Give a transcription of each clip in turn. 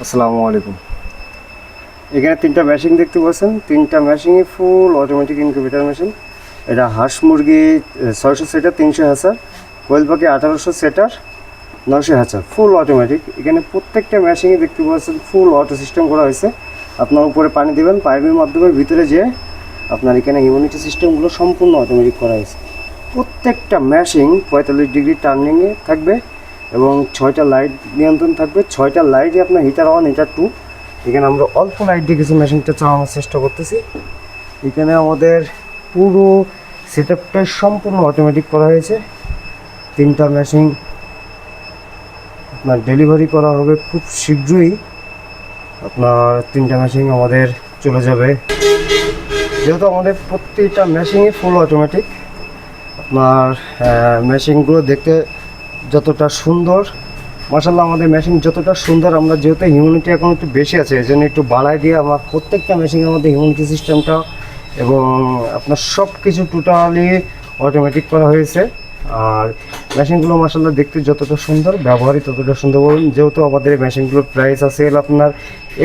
আসসালামু আলাইকুম। এখানে তিনটা মেশিন দেখতে পাচ্ছেন। তিনটা মেশিনই ফুল অটোমেটিক ইনকিউবেটার মেশিন এটা হাঁস মুরগি ছয়শো সেটার তিনশো হাজার কোয়েল পাখি আঠারোশো সেটার নশো হাজার ফুল অটোমেটিক এখানে প্রত্যেকটা মেশিনে দেখতে পাচ্ছেন ফুল অটো সিস্টেম করা হয়েছে। আপনার উপরে পানি দেবেন। পাইপের মাধ্যমে ভিতরে যে আপনার এখানে ইমিউনিটি সিস্টেমগুলো সম্পূর্ণ অটোমেটিক করা হয়েছে। প্রত্যেকটা মেশিন পঁয়তাল্লিশ ডিগ্রি টার্নিংয়ে থাকবে। এবং ছয়টা লাইট নিয়ন্ত্রণ থাকবে। ছয়টা লাইটই আপনার হিটার ওয়ান হিটার টু এখানে আমরা অল্প লাইট দিয়ে কিছু মেশিনটা চালানোর চেষ্টা করতেছি। এখানে আমাদের পুরো সেট সম্পূর্ণ অটোমেটিক করা হয়েছে। তিনটা মেশিন আপনার ডেলিভারি করা হবে খুব শীঘ্রই। আপনার তিনটা মেশিন আমাদের চলে যাবে। যেহেতু আমাদের প্রত্যেকটা মেশিনই ফুল অটোমেটিক আপনার মেশিনগুলো দেখতে যতটা সুন্দর মাসাল্লাহ আমাদের মেশিন যতটা সুন্দর, আমরা যেহেতু হিউমিনিটি এখন একটু বেশি আছে, এই জন্য একটু বাড়াই দিয়ে আমার প্রত্যেকটা মেশিনের মধ্যে হিউমিনিটি সিস্টেমটা এবং আপনার সব কিছু টোটালি অটোমেটিক করা হয়েছে। আর মেশিনগুলো মাসাল্লাহ দেখতে যতটা সুন্দর, ব্যবহারই ততটা সুন্দর। বলুন যেহেতু আমাদের মেশিনগুলোর প্রাইস আছে আপনার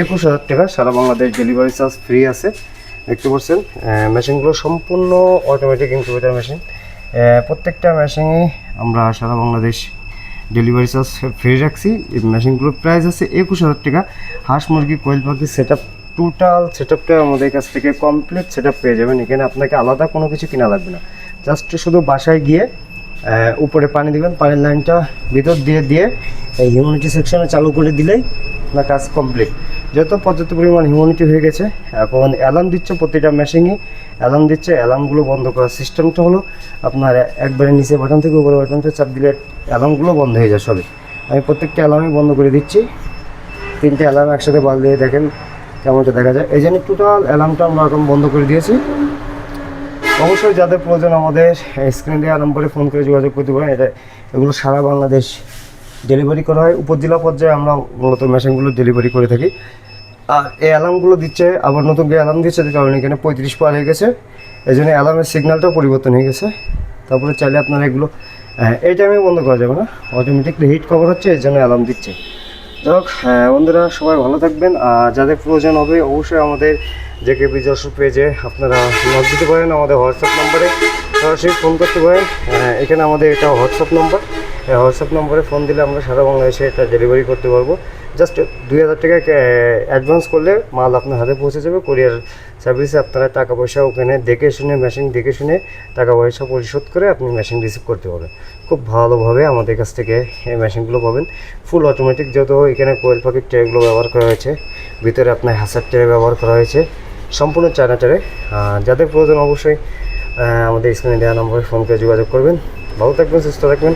একুশ হাজার টাকা, সারা বাংলাদেশ ডেলিভারি চার্জ ফ্রি আছে, দেখতে পাচ্ছেন। মেশিনগুলো সম্পূর্ণ অটোমেটিক ইনকিউবেটার মেশিন প্রত্যেকটা মেশিনে আমরা সারা বাংলাদেশ ডেলিভারি চার্জ ফ্রি রাখছি। এই মেশিনগুলোর প্রাইস আছে একুশ হাজার টাকা। হাঁস মুরগি, কোয়েল পাখি সেট আপ টোটাল সেট আপটা আমাদের কাছ থেকে কমপ্লিট সেট আপ পেয়ে যাবেন। এখানে আপনাকে আলাদা কোনো কিছু কেনা লাগবে না। জাস্ট শুধু বাসায় গিয়ে উপরে পানি দিবেন। পানির লাইনটা ভিতর দিয়ে দিয়ে এই হিউমিনিটি সেকশনে চালু করে দিলেই আপনার কাজ কমপ্লিট যত পর্যাপ্ত পরিমাণ হিউমিনিটি হয়ে গেছে, এখন অ্যালার্ম দিচ্ছে প্রতিটা মেশিনই অ্যালার্ম দিচ্ছে অ্যালার্মগুলো বন্ধ করার সিস্টেমটা হলো আপনার একবারে নিচে বাটন থেকে উপরে বাটনটা চাপ দিলে অ্যালার্মগুলো বন্ধ হয়ে যায় সবই। আমি প্রত্যেকটা অ্যালার্মই বন্ধ করে দিচ্ছি। তিনটে অ্যালার্ম একসাথে বাল দিয়ে দেখেন কেমনটা দেখা যায়। এই জন্য টোটাল অ্যালার্মটা আমরা এখন বন্ধ করে দিয়েছি। অবশ্যই যাদের প্রয়োজন আমাদের স্ক্রিনে দেওয়া নম্বরে ফোন করে যোগাযোগ করতে পারেন। এটা এগুলো সারা বাংলাদেশ ডেলিভারি করা হয়। উপজেলা পর্যায়ে আমরা মূলত মেশিনগুলো ডেলিভারি করে থাকি। আর এই অ্যালার্মগুলো দিচ্ছে আবার নতুন করে অ্যালার্ম দিচ্ছে যে কারণে এখানে পঁয়ত্রিশ পার হয়ে গেছে। এই জন্য অ্যালার্মের সিগন্যালটাও পরিবর্তন হয়ে গেছে। তারপরে চাইলে আপনারা এগুলো হ্যাঁ, এই টাইমে বন্ধ করা যাবে না। অটোমেটিকলি হিট কভার হচ্ছে এই জন্য অ্যালার্ম দিচ্ছে। যাই হ্যাঁ, বন্ধুরা সবাই ভালো থাকবেন। আর যাদের প্রয়োজন হবে অবশ্যই আমাদের যে কে পি বিজস্ব পেজে আপনারা নক দিতে পারেন আমাদের হোয়াটসঅ্যাপ নম্বরে সরাসরি ফোন করতে পারেন। হ্যাঁ, এখানে আমাদের এটা হোয়াটসঅ্যাপ নম্বর হোয়াটসঅ্যাপ নম্বরে ফোন দিলে আমরা সারা বাংলাদেশে এটা ডেলিভারি করতে পারব। জাস্ট দুই হাজার টাকা অ্যাডভান্স করলে মাল আপনার হাতে পৌঁছে যাবে। কোরিয়ার সার্ভিসে আপনারা টাকা পয়সা ওখানে দেখে শুনে মেশিন দেখে শুনে টাকা পয়সা পরিশোধ করে আপনি মেশিন রিসিভ করতে পারবেন। খুব ভালোভাবে আমাদের কাছ থেকে এই মেশিনগুলো পাবেন। ফুল অটোমেটিক যেহেতু এখানে কোয়েল পাখির ট্রেগুলো ব্যবহার করা হয়েছে, ভিতরে আপনার হাসার ট্রে ব্যবহার করা হয়েছে, সম্পূর্ণ চায়না ট্রে যাদের প্রয়োজন অবশ্যই আমাদের স্ক্রিনে দেওয়া নম্বরে ফোন করে যোগাযোগ করবেন। ভালো থাকবেন, সুস্থ থাকবেন।